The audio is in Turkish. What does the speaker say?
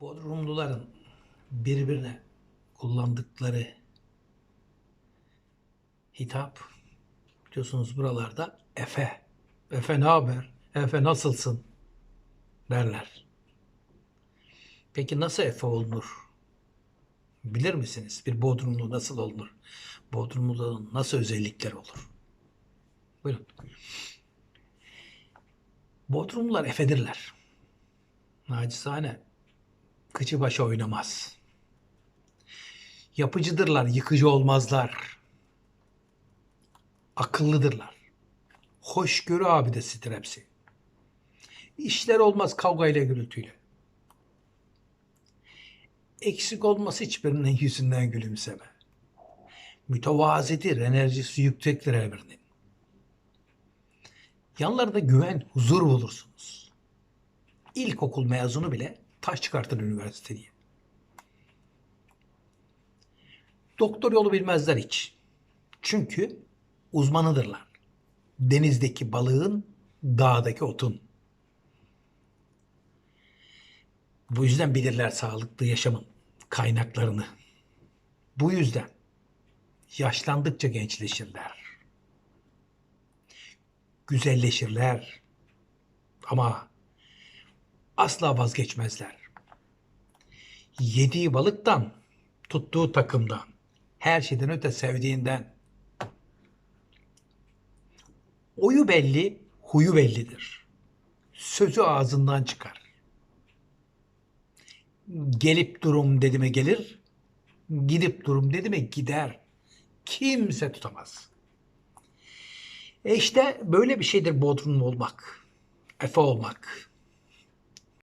Bodrumluların birbirine kullandıkları hitap biliyorsunuz buralarda Efe. Efe ne haber? Efe nasılsın? derler. Peki nasıl Efe olunur? Bilir misiniz? Bir Bodrumlu nasıl olunur? Bodrumluların nasıl özellikleri olur? Buyurun. Bodrumlular Efe'dirler. Nacizane kıçı başı oynamaz. Yapıcıdırlar, yıkıcı olmazlar. Akıllıdırlar. Hoşgörü abidesidir hepsi. İşler olmaz kavgayla gürültüyle. Eksik olması hiçbirinin yüzünden gülümseme. Mütevazidir, enerjisi yüksektir her birinin. Yanlarında güven, huzur bulursunuz. İlkokul mezunu bile taş çıkartır üniversite diye. Doktor yolu bilmezler hiç. Çünkü uzmanıdırlar. Denizdeki balığın, dağdaki otun. Bu yüzden bilirler sağlıklı yaşamın kaynaklarını. Bu yüzden yaşlandıkça gençleşirler. Güzelleşirler. Ama asla vazgeçmezler. Yediği balıktan, tuttuğu takımdan, her şeyden öte sevdiğinden. Oyu belli, huyu bellidir. Sözü ağzından çıkar. Gelip durum dedi mi gelir, gidip durum dedi mi gider. Kimse tutamaz. E işte böyle bir şeydir Bodrumlu olmak. Efe olmak.